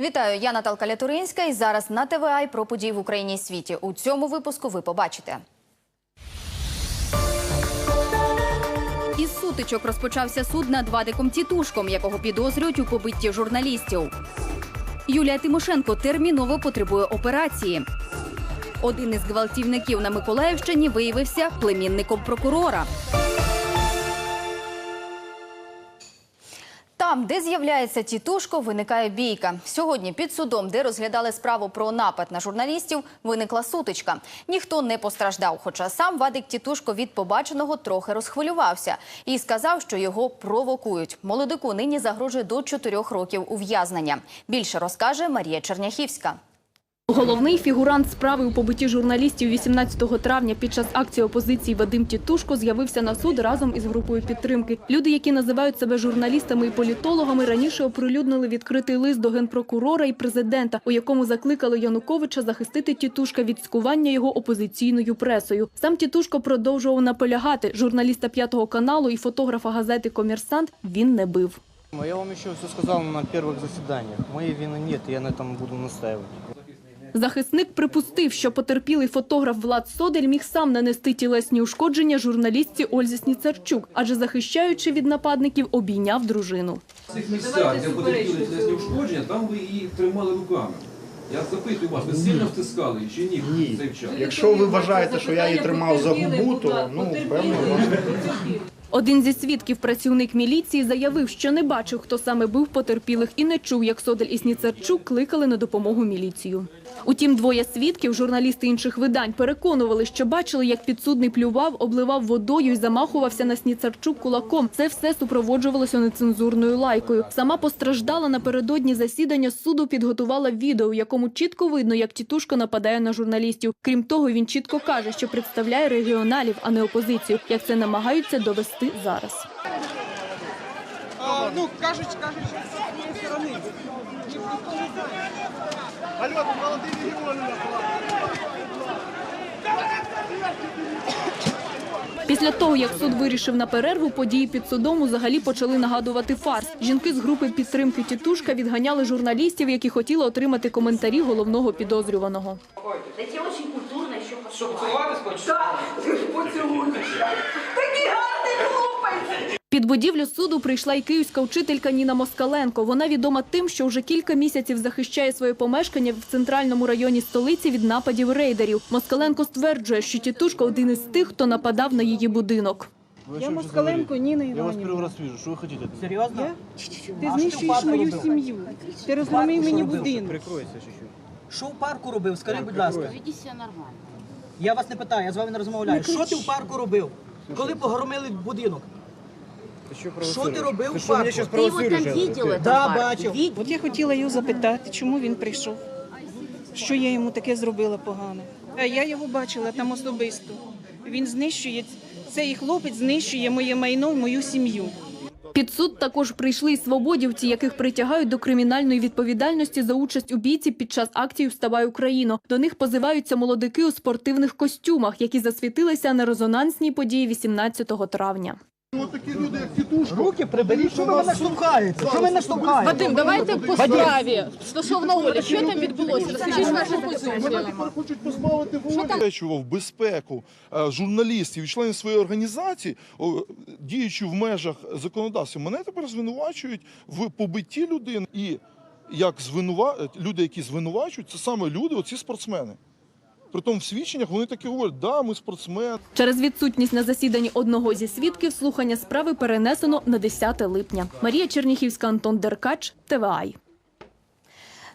Вітаю, я Наталка Лятуринська і зараз на ТВА про події в Україні і світі. У цьому випуску ви побачите. Із сутичок розпочався суд над Вадиком Тітушком, якого підозрюють у побитті журналістів. Юлія Тимошенко терміново потребує операції. Один із гвалтівників на Миколаївщині виявився племінником прокурора. Там, де з'являється тітушко, виникає бійка. Сьогодні під судом, де розглядали справу про напад на журналістів, виникла сутичка. Ніхто не постраждав, хоча сам Вадик Тітушко від побаченого трохи розхвилювався і сказав, що його провокують. Молодику нині загрожує до чотирьох років ув'язнення. Більше розкаже Марія Черняхівська. Головний фігурант справи у побитті журналістів 18 травня під час акції опозиції Вадим Тітушко з'явився на суд разом із групою підтримки. Люди, які називають себе журналістами і політологами, раніше оприлюднили відкритий лист до генпрокурора і президента, у якому закликали Януковича захистити Тітушка від скування його опозиційною пресою. Сам Тітушко продовжував наполягати. Журналіста п'ятого каналу і фотографа газети Комерсант він не бив. Я вам еще все сказал на первых заседаниях. Моей вины нет, я на этом буду настаивать. Захисник припустив, що потерпілий фотограф Влад Содель міг сам нанести тілесні ушкодження журналістці Ользі Сніцарчук, адже захищаючи від нападників, обійняв дружину. В цих місцях, де потерпіли тілесні ушкодження, там ви її тримали руками. Я запитую вас, ви сильно втискали чи ні, в цей час? Якщо ви вважаєте, що я її тримав за губу, то ну певно можна. Один зі свідків, працівник міліції, заявив, що не бачив, хто саме бив потерпілих, і не чув, як Содель і Сніцарчук кликали на допомогу міліцію. Утім, двоє свідків, журналісти інших видань, переконували, що бачили, як підсудний плював, обливав водою і замахувався на Сніцарчук кулаком. Це все супроводжувалося нецензурною лайкою. Сама постраждала напередодні засідання суду, підготувала відео, в якому чітко видно, як тітушка нападає на журналістів. Крім того, він чітко каже, що представляє регіоналів, а не опозицію, як це намагаються довести зараз. А, ну, кажуть, кажуть, що з цієї сторони. Алло, молодий регіон. Після того, як суд вирішив на перерву, події під судом взагалі почали нагадувати фарс. Жінки з групи підтримки «Тітушка» відганяли журналістів, які хотіли отримати коментарі головного підозрюваного. Тебе очень культурно еще поцеловать. Да, поцелуй. Такий гарний хлопець. Під будівлю суду прийшла й київська вчителька Ніна Москаленко. Вона відома тим, що вже кілька місяців захищає своє помешкання в центральному районі столиці від нападів рейдерів. Москаленко стверджує, що тітушка один із тих, хто нападав на її будинок. Я Москаленко Ніна Я вас первый Іванівна. раз вижу. Что вы хотите? Серйозно? Ти знищуєш мою сім'ю. Ти розламив мені будинок. Прикройся чуть-чуть. Що в парку робив? Скажи, будь ласка. Веди нормально. Я вас не питаю, я з вами не розмовляю. Що ти в парку робив? Коли погромили будинок? Ты что Що ти робив Ты в что, меня парку? сейчас Ти його там провоцируешь? видел, этот Да, парк? бачив. Видел? От я хотіла його запитати, чому він прийшов. Що я йому таке зробила погане. А я його бачила там особисто. Він знищує, цей хлопець знищує моє майно, мою сім'ю. Під суд також прийшли й свободівці, яких притягають до кримінальної відповідальності за участь у бійці під час акції «Вставай Україно». До них позиваються молодики у спортивних костюмах, які засвітилися на резонансній події 18 травня. Руки приберіть, що ви мене штовхаєте? Що ви мене штовхаєте? Вадим, давайте по справі стосовно Олі. Що там відбулося? Розкажіть вашу позицію. хочуть позбавити волі. Безпеку е, журналістів і членів своєї організації, діючи в межах законодавства. Мене тепер звинувачують в побитті людини. І як звинува... люди, які звинувачують, це саме люди, оці спортсмени. Притом в свідченнях вони такі говорять, да, ми спортсмен. Через відсутність на засіданні одного зі свідків слухання справи перенесено на 10 липня. Марія Черніхівська, Антон Деркач, ТВАЙ.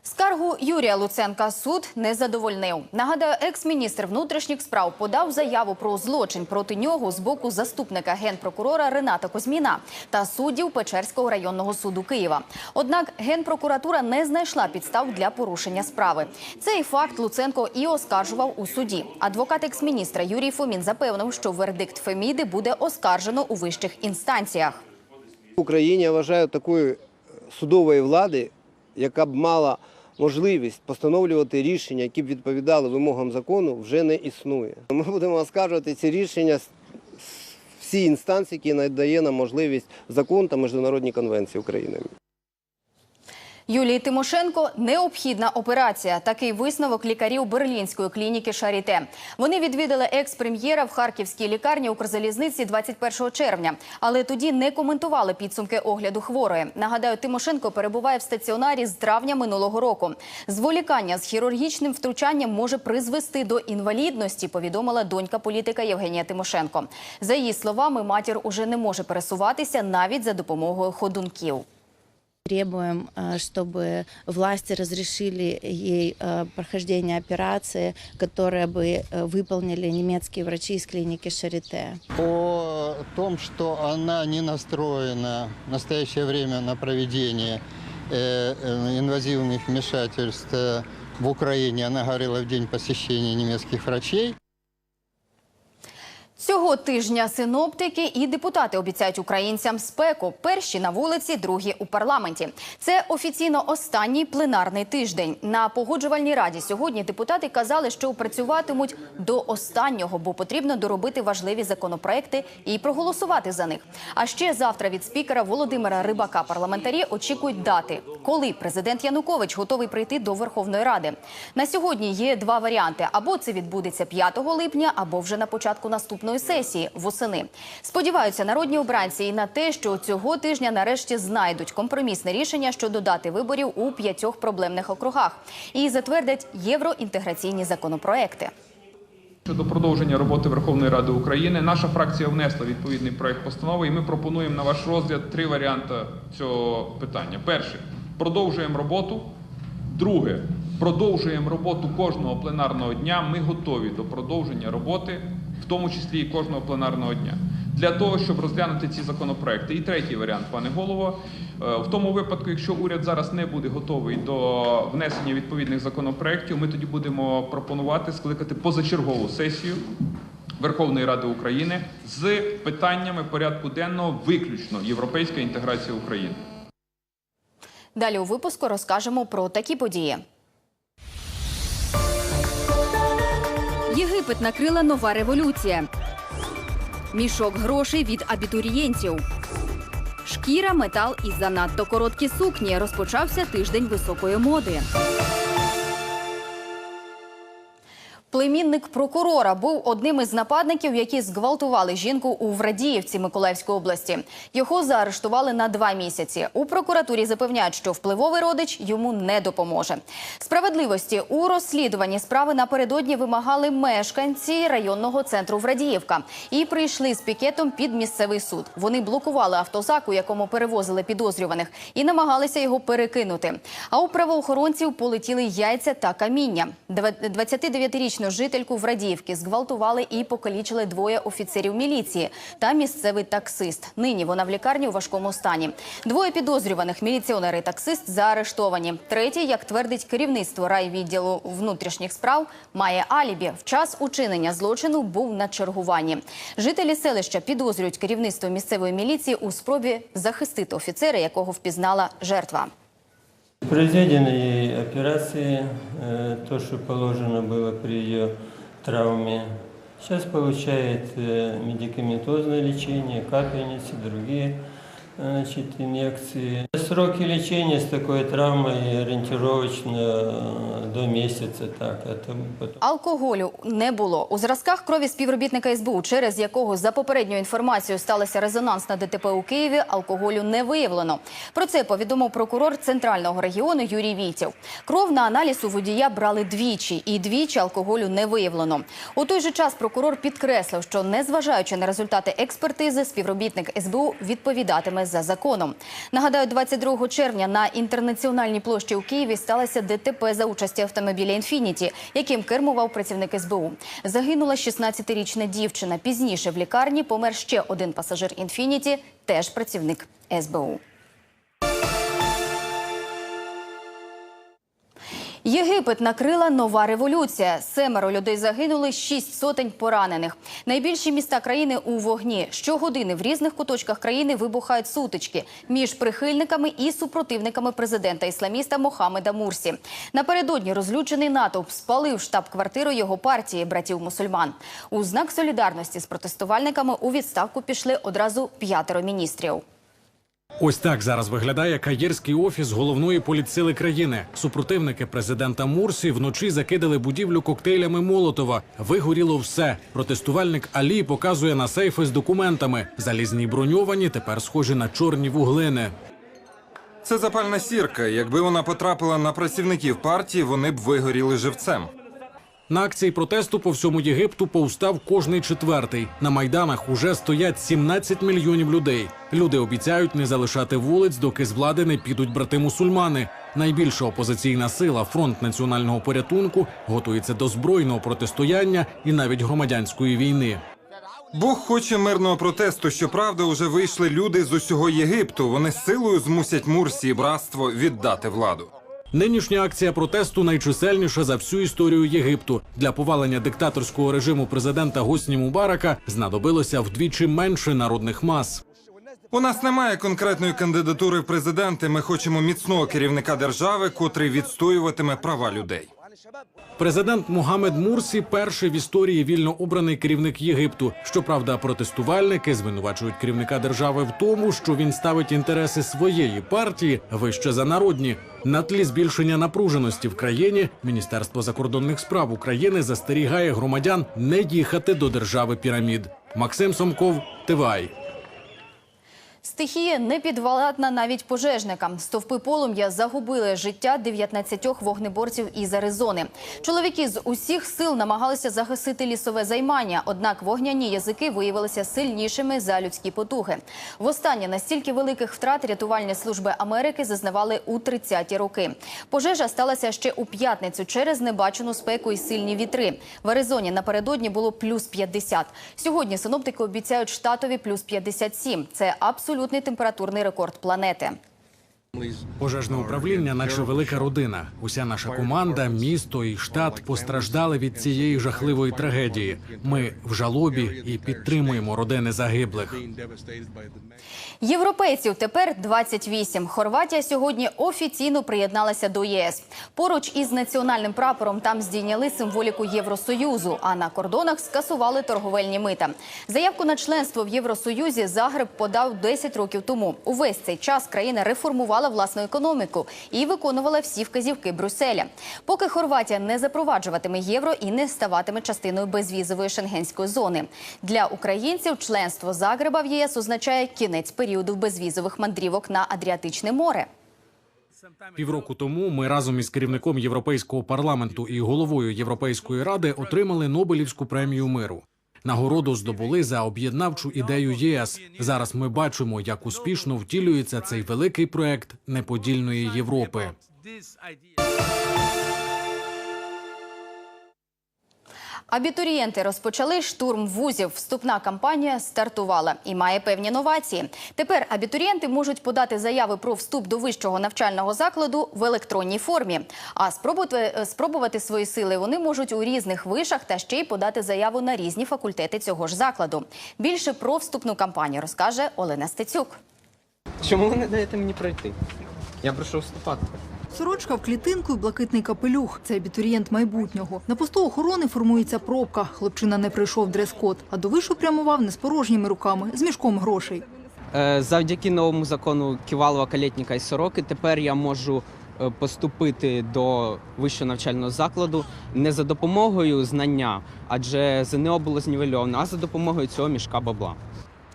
Скаргу Юрія Луценка суд не задовольнив. Нагадаю, екс-міністр внутрішніх справ подав заяву про злочин проти нього з боку заступника генпрокурора Рената Козьміна та суддів Печерського районного суду Києва. Однак генпрокуратура не знайшла підстав для порушення справи. Цей факт Луценко і оскаржував у суді. Адвокат екс-міністра Юрій Фомін запевнив, що вердикт Феміди буде оскаржено у вищих інстанціях. В Україні я вважаю такої судової влади, яка б мала можливість постановлювати рішення, які б відповідали вимогам закону, вже не існує. Ми будемо оскаржувати ці рішення всі інстанції, які надає нам можливість закон та міжнародні конвенції України. Юлії Тимошенко необхідна операція. Такий висновок лікарів берлінської клініки Шаріте. Вони відвідали екс-прем'єра в харківській лікарні Укрзалізниці 21 червня, але тоді не коментували підсумки огляду хворої. Нагадаю, Тимошенко перебуває в стаціонарі з травня минулого року. Зволікання з хірургічним втручанням може призвести до інвалідності. Повідомила донька політика Євгенія Тимошенко. За її словами, матір уже не може пересуватися навіть за допомогою ходунків. Требуем, э, чтобы власти разрешили ей э, прохождение операции, которые бы э, выполнили немецкие врачи из клиники Шарите. О том, что она не настроена в настоящее время на проведение э, э, инвазивных вмешательств э, в Украине, она говорила в день посещения немецких врачей. Цього тижня синоптики і депутати обіцяють українцям спеку. Перші на вулиці, другі у парламенті. Це офіційно останній пленарний тиждень. На погоджувальній раді сьогодні депутати казали, що працюватимуть до останнього, бо потрібно доробити важливі законопроекти і проголосувати за них. А ще завтра від спікера Володимира Рибака парламентарі очікують дати, коли президент Янукович готовий прийти до Верховної Ради. На сьогодні є два варіанти: або це відбудеться 5 липня, або вже на початку наступної сесії восени. Сподіваються народні обранці і на те, що цього тижня нарешті знайдуть компромісне рішення щодо дати виборів у п'ятьох проблемних округах і затвердять євроінтеграційні законопроекти. Щодо продовження роботи Верховної Ради України, наша фракція внесла відповідний проект постанови, і ми пропонуємо на ваш розгляд три варіанти цього питання. Перше продовжуємо роботу. Друге продовжуємо роботу кожного пленарного дня. Ми готові до продовження роботи, в тому числі і кожного пленарного дня. Для того щоб розглянути ці законопроекти, і третій варіант, пане голово, е, в тому випадку, якщо уряд зараз не буде готовий до внесення відповідних законопроектів, ми тоді будемо пропонувати скликати позачергову сесію Верховної Ради України з питаннями порядку денного виключно європейська інтеграція України. Далі у випуску розкажемо про такі події. Єгипет накрила нова революція. Мішок грошей від абітурієнтів. Шкіра, метал і занадто короткі сукні. Розпочався тиждень високої моди. Племінник прокурора був одним із нападників, які зґвалтували жінку у Врадіївці Миколаївської області. Його заарештували на два місяці. У прокуратурі запевняють, що впливовий родич йому не допоможе. Справедливості у розслідуванні справи напередодні вимагали мешканці районного центру Врадіївка і прийшли з пікетом під місцевий суд. Вони блокували автозак, у якому перевозили підозрюваних, і намагалися його перекинути. А у правоохоронців полетіли яйця та каміння. 29-річну жительку Врадіївки зґвалтували і покалічили двоє офіцерів міліції та місцевий таксист. Нині вона в лікарні у важкому стані. Двоє підозрюваних міліціонери і таксист заарештовані. Третій, як твердить керівництво райвідділу внутрішніх справ, має алібі. В час учинення злочину був на чергуванні. Жителі селища підозрюють керівництво місцевої міліції у спробі захистити офіцера, якого впізнала жертва. Произведены ей операции, э, то, что положено было при ее травме. Сейчас получает э, медикаментозное лечение, капельницы, другие значит, инъекции. Сроки лечения с такой травмой ориентировочно э, до месяца. Так, это потом. Алкоголю не було у зразках крові співробітника СБУ, через якого за попередньою інформацією сталася резонансна ДТП у Києві. Алкоголю не виявлено. Про це повідомив прокурор центрального регіону Юрій Війтів. Кров на аналіз у водія брали двічі, і двічі алкоголю не виявлено. У той же час прокурор підкреслив, що незважаючи на результати експертизи, співробітник СБУ відповідатиме за законом. Нагадаю, 22 червня на інтернаціональній площі у Києві сталося ДТП за участі автомобіля «Інфініті», яким кермував працівник СБУ. Загинула 16-річна дівчина. Пізніше в лікарні помер ще один пасажир «Інфініті», теж працівник СБУ. Єгипет накрила нова революція. Семеро людей загинули, шість сотень поранених. Найбільші міста країни у вогні. Щогодини в різних куточках країни вибухають сутички між прихильниками і супротивниками президента ісламіста Мохамеда Мурсі. Напередодні розлючений натовп спалив штаб-квартиру його партії братів мусульман. У знак солідарності з протестувальниками у відставку пішли одразу п'ятеро міністрів. Ось так зараз виглядає каєрський офіс головної політсили країни. Супротивники президента Мурсі вночі закидали будівлю коктейлями Молотова. Вигоріло все. Протестувальник Алі показує на сейфи з документами. Залізні броньовані тепер схожі на чорні вуглини. Це запальна сірка. Якби вона потрапила на працівників партії, вони б вигоріли живцем. На акції протесту по всьому Єгипту повстав кожний четвертий. На майданах уже стоять 17 мільйонів людей. Люди обіцяють не залишати вулиць, доки з влади не підуть брати мусульмани. Найбільша опозиційна сила фронт національного порятунку готується до збройного протистояння і навіть громадянської війни. Бог хоче мирного протесту. Щоправда, уже вийшли люди з усього Єгипту. Вони силою змусять Мурсі і братство віддати владу. Нинішня акція протесту найчисельніша за всю історію Єгипту. Для повалення диктаторського режиму президента Госні Мубарака знадобилося вдвічі менше народних мас. У нас немає конкретної кандидатури в президенти. Ми хочемо міцного керівника держави, котрий відстоюватиме права людей. Президент Мухаммед Мурсі перший в історії вільно обраний керівник Єгипту. Щоправда, протестувальники звинувачують керівника держави в тому, що він ставить інтереси своєї партії вище за народні. На тлі збільшення напруженості в країні Міністерство закордонних справ України застерігає громадян не їхати до держави пірамід. Максим Сомков, ТВАЙ. Стихія не підвладна навіть пожежникам. Стовпи полум'я загубили життя 19 вогнеборців із Аризони. Чоловіки з усіх сил намагалися загасити лісове займання, однак вогняні язики виявилися сильнішими за людські потуги. Востаннє настільки великих втрат рятувальні служби Америки зазнавали у 30-ті роки. Пожежа сталася ще у п'ятницю через небачену спеку і сильні вітри. В Аризоні напередодні було плюс 50. Сьогодні синоптики обіцяють штатові плюс 57. Це абсолютний температурний рекорд планети. Пожежне управління, наче велика родина. Уся наша команда, місто і штат постраждали від цієї жахливої трагедії. Ми в жалобі і підтримуємо родини загиблих. Європейців тепер 28. Хорватія сьогодні офіційно приєдналася до ЄС. Поруч із національним прапором там здійняли символіку Євросоюзу, а на кордонах скасували торговельні мита. Заявку на членство в Євросоюзі Загреб подав 10 років тому. Увесь цей час країна реформувала власну економіку і виконувала всі вказівки Брюсселя. Поки Хорватія не запроваджуватиме євро і не ставатиме частиною безвізової шенгенської зони. Для українців членство Загреба в ЄС означає кінець періоду безвізових мандрівок на Адріатичне море. Півроку тому ми разом із керівником Європейського парламенту і головою Європейської ради отримали Нобелівську премію миру. Нагороду здобули за об'єднавчу ідею ЄС. Зараз ми бачимо, як успішно втілюється цей великий проект неподільної Європи. Абітурієнти розпочали штурм вузів. Вступна кампанія стартувала і має певні новації. Тепер абітурієнти можуть подати заяви про вступ до вищого навчального закладу в електронній формі. А спробувати, спробувати свої сили вони можуть у різних вишах та ще й подати заяву на різні факультети цього ж закладу. Більше про вступну кампанію розкаже Олена Стецюк. Чому ви не даєте мені пройти? Я прийшов вступати. Сорочка в клітинку і блакитний капелюх. Це абітурієнт майбутнього. На посту охорони формується пробка. Хлопчина не прийшов дрес-код, а до вишу прямував не з порожніми руками, з мішком грошей. Е, Завдяки новому закону Ківалова, Калєтніка і Сороки тепер я можу е, поступити до вищого навчального закладу не за допомогою знання, адже ЗНО було знівельовано, а за допомогою цього мішка бабла.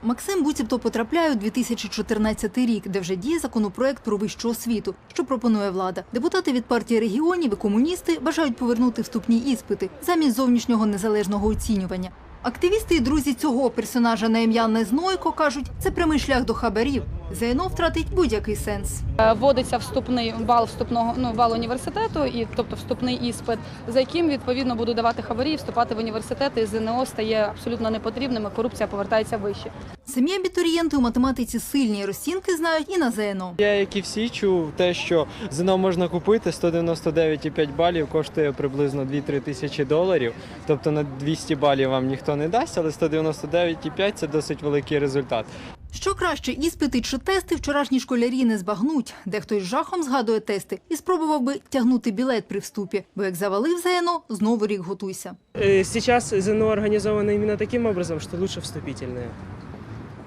Максим буцімто потрапляє у 2014 рік, де вже діє законопроект про вищу освіту, що пропонує влада. Депутати від партії регіонів і комуністи бажають повернути вступні іспити замість зовнішнього незалежного оцінювання. Активісти і друзі цього персонажа на ім'я Незнойко кажуть, це прямий шлях до хабарів. ЗНО втратить будь-який сенс. Е, Вводиться вступний бал вступного ну бал університету, і тобто вступний іспит, за яким відповідно будуть давати хабарі, і вступати в університети. ЗНО стає абсолютно непотрібним. і Корупція повертається вище. Самі абітурієнти у математиці сильні розцінки знають і на ЗНО. Я, як і всі, чув те, що ЗНО можна купити 199,5 балів, коштує приблизно 2-3 тисячі доларів. Тобто на 200 балів вам ніхто не дасть, але 199,5 – це досить великий результат. Що краще, іспити чи тести вчорашні школярі не збагнуть. Дехто із жахом згадує тести і спробував би тягнути білет при вступі, бо як завалив ЗНО, знову рік готуйся. Э, Сейчас ЗНО организовано именно таким образом, что лучше вступительные.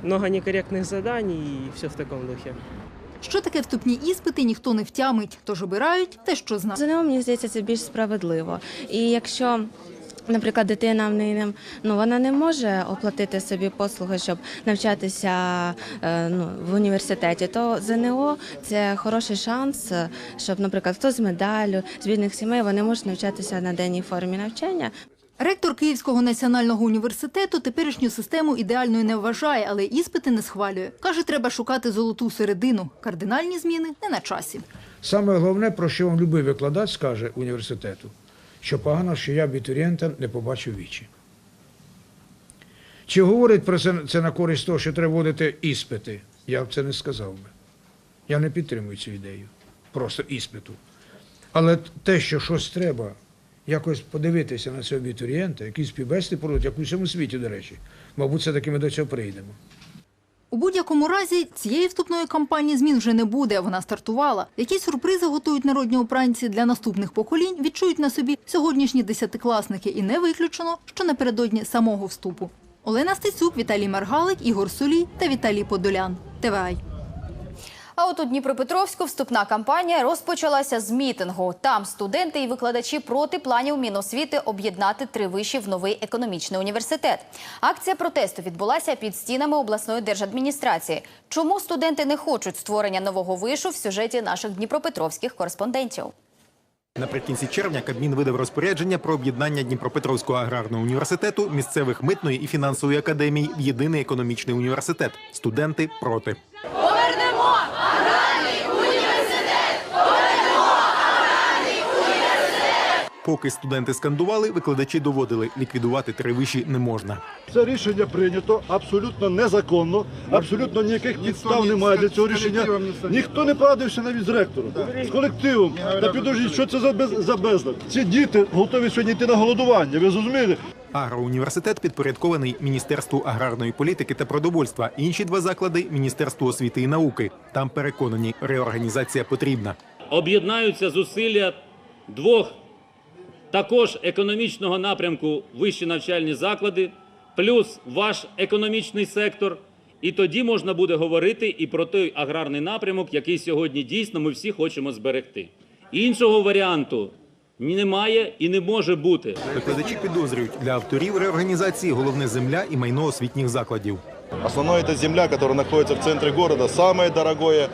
много некорректных заданий и все в таком духе. Що таке вступні іспити, ніхто не втямить, тож обирають те, що знають. ЗНО, мені здається, це більш справедливо. І якщо Наприклад, дитина в неї не ну вона не може оплатити собі послуги, щоб навчатися е, ну, в університеті. То ЗНО це хороший шанс, щоб, наприклад, хто з медаллю, з бідних сімей вони можуть навчатися на денній формі навчання. Ректор Київського національного університету теперішню систему ідеальною не вважає, але іспити не схвалює. Каже, треба шукати золоту середину. Кардинальні зміни не на часі. Саме головне, про що вам любий викладач скаже університету, що погано, що я абітурієнта не побачив вічі. Чи говорить про це, це на користь того, що треба вводити іспити? Я б це не сказав би. Я не підтримую цю ідею. Просто іспиту. Але те, що щось треба, якось подивитися на цього абітурієнта, якісь співбесіди проводять, як у всьому світі, до речі. Мабуть, все-таки ми до цього прийдемо. У будь-якому разі цієї вступної кампанії змін вже не буде. Вона стартувала. Які сюрпризи готують народні обранці для наступних поколінь, відчують на собі сьогоднішні десятикласники. І не виключено, що напередодні самого вступу. Олена Стецюк, Віталій Маргалик, Ігор Сулій та Віталій Подолян. ТВАЙ. А от у Дніпропетровську вступна кампанія розпочалася з мітингу. Там студенти і викладачі проти планів Міносвіти об'єднати три виші в новий економічний університет. Акція протесту відбулася під стінами обласної держадміністрації. Чому студенти не хочуть створення нового вишу в сюжеті наших дніпропетровських кореспондентів? Наприкінці червня Кабмін видав розпорядження про об'єднання Дніпропетровського аграрного університету, місцевих митної і фінансової академій в єдиний економічний університет. Студенти проти. Повернемо Поки студенти скандували, викладачі доводили ліквідувати три виші не можна. Це рішення прийнято абсолютно незаконно, абсолютно ніяких підстав немає для цього рішення. Ніхто не порадився навіть з ректором, з колективом. Та підождіть, що це за безлад? Ці діти готові сьогодні йти на голодування. Ви зрозуміли? Агроуніверситет підпорядкований Міністерству аграрної політики та продовольства. Інші два заклади Міністерству освіти і науки. Там переконані, реорганізація потрібна. об'єднаються зусилля двох також економічного напрямку вищі навчальні заклади, плюс ваш економічний сектор. І тоді можна буде говорити і про той аграрний напрямок, який сьогодні дійсно ми всі хочемо зберегти. Іншого варіанту немає і не може бути. Викладачі підозрюють для авторів реорганізації головне земля і майно освітніх закладів. Основное це земля, яка знаходиться в центрі міста, саме дорогое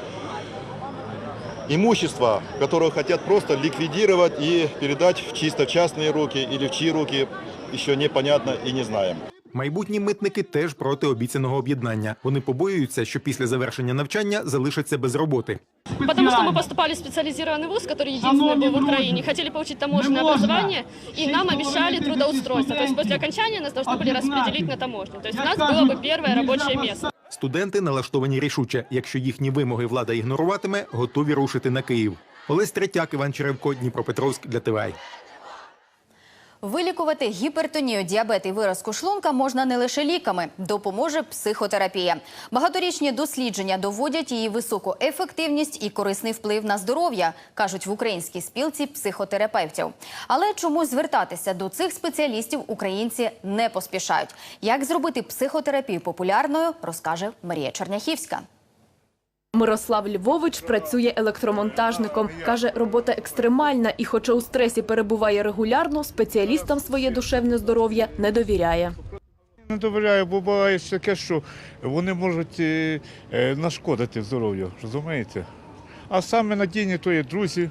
имущество, которое хотят просто ликвидировать и передать в чисто частні частные руки или в чьи руки, еще непонятно и не знаем. Майбутні митники теж проти обіцяного об'єднання. Вони побоюються, що після завершення навчання залишаться без роботи. Потому что мы поступали в специализированный вуз, который единственный был в Украине, хотели получить таможенное образование, и нам обещали трудоустройство. То есть после окончания нас должны были распределить на таможню. То есть у нас было бы первое рабочее место. Студенти налаштовані рішуче. Якщо їхні вимоги влада ігноруватиме, готові рушити на Київ. Олесь Третяк, Іван Черевко, Дніпропетровськ для ТВАЙ. Вилікувати гіпертонію, діабет і виразку шлунка можна не лише ліками. Допоможе психотерапія. Багаторічні дослідження доводять її високу ефективність і корисний вплив на здоров'я, кажуть в українській спілці психотерапевтів. Але чомусь звертатися до цих спеціалістів українці не поспішають. Як зробити психотерапію популярною, розкаже Марія Черняхівська. Мирослав Львович працює електромонтажником. Каже, робота екстремальна і, хоча у стресі перебуває регулярно, спеціалістам своє душевне здоров'я не довіряє. Не довіряю, бо буває таке, що вони можуть е, е, нашкодити здоров'ю, розумієте? А саме надійні то є друзі,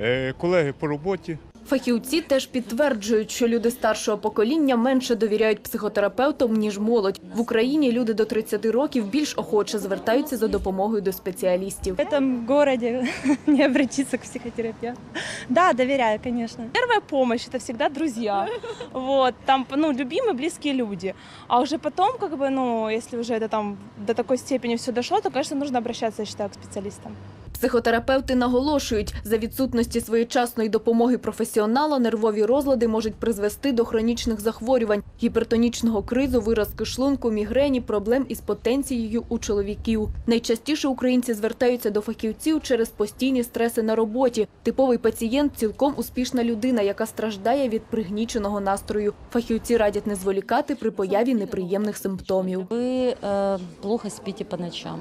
е, колеги по роботі. Фахівці теж підтверджують, що люди старшого покоління менше довіряють психотерапевтам, ніж молодь. В Україні люди до 30 років більш охоче звертаються за допомогою до спеціалістів. В этом городе не обратиться к психотерапевту. Да, доверяю, конечно. Первая помощь это всегда друзья. Вот, там, ну, любимые, близкие люди. А уже потом, как бы, ну, если уже это там до такой степени все дошло, то, конечно, нужно обращаться, я считаю, к специалистам. Психотерапевти наголошують, за відсутності своєчасної допомоги професіонала нервові розлади можуть призвести до хронічних захворювань, гіпертонічного кризу, виразки шлунку, мігрені, проблем із потенцією у чоловіків. Найчастіше українці звертаються до фахівців через постійні стреси на роботі. Типовий пацієнт цілком успішна людина, яка страждає від пригніченого настрою. Фахівці радять не зволікати при появі неприємних симптомів. Вы э, плохо спите по ночам.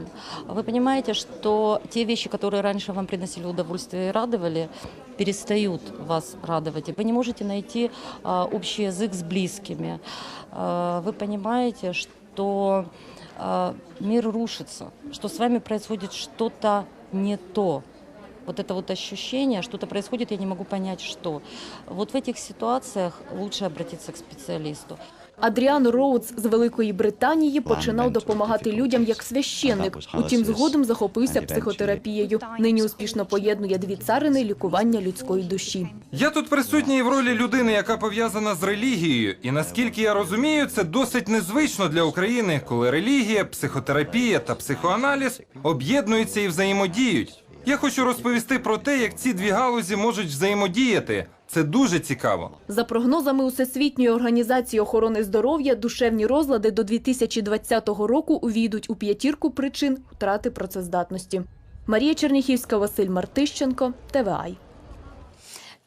Вы понимаете, что те вещи, которые раньше вам приносили удовольствие и радовали, перестают вас радовать. И Вы не можете найти а, общий язык с близкими. А, Вы понимаете, что а, мир рушится, что с вами происходит что-то не то. Вот это вот ощущение, что-то происходит, я не могу понять, что. Вот в этих ситуациях лучше обратиться к специалисту. Адріан Роудс з Великої Британії починав допомагати людям як священник. Утім, згодом захопився психотерапією. Нині успішно поєднує дві царини лікування людської душі. Я тут присутній в ролі людини, яка пов'язана з релігією. І наскільки я розумію, це досить незвично для України, коли релігія, психотерапія та психоаналіз об'єднуються і взаємодіють. Я хочу розповісти про те, як ці дві галузі можуть взаємодіяти. Це дуже цікаво. За прогнозами Усесвітньої організації охорони здоров'я, душевні розлади до 2020 року увійдуть у п'ятірку причин втрати працездатності. Марія Черніхівська, Василь Мартищенко, ТВАЙ.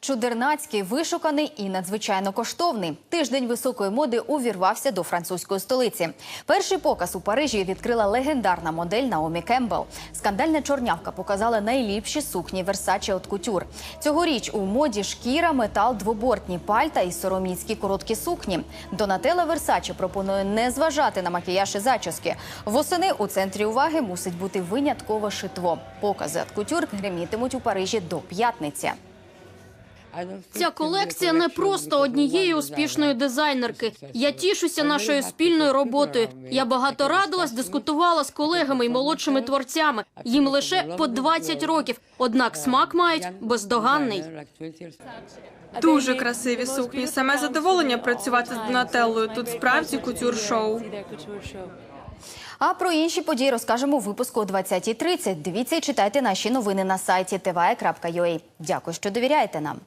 Чудернацький, вишуканий і надзвичайно коштовний. Тиждень високої моди увірвався до французької столиці. Перший показ у Парижі відкрила легендарна модель Наомі Кембл. Скандальна чорнявка показала найліпші сукні Versace от Couture. Цьогоріч у моді шкіра, метал, двобортні пальта і сороміцькі короткі сукні. Донателла Versace пропонує не зважати на макіяж і зачіски. Восени у центрі уваги мусить бути виняткове шитво. Покази от Couture гримітимуть у Парижі до п'ятниці. Ця колекція не просто однієї успішної дизайнерки. Я тішуся нашою спільною роботою. Я багато радилась, дискутувала з колегами і молодшими творцями. Їм лише по 20 років. Однак смак мають бездоганний. Дуже красиві сукні. Саме задоволення працювати з Донателлою. Тут справді кутюр-шоу. А про інші події розкажемо у випуску о 20.30. Дивіться і читайте наші новини на сайті tva.ua. Дякую, що довіряєте нам.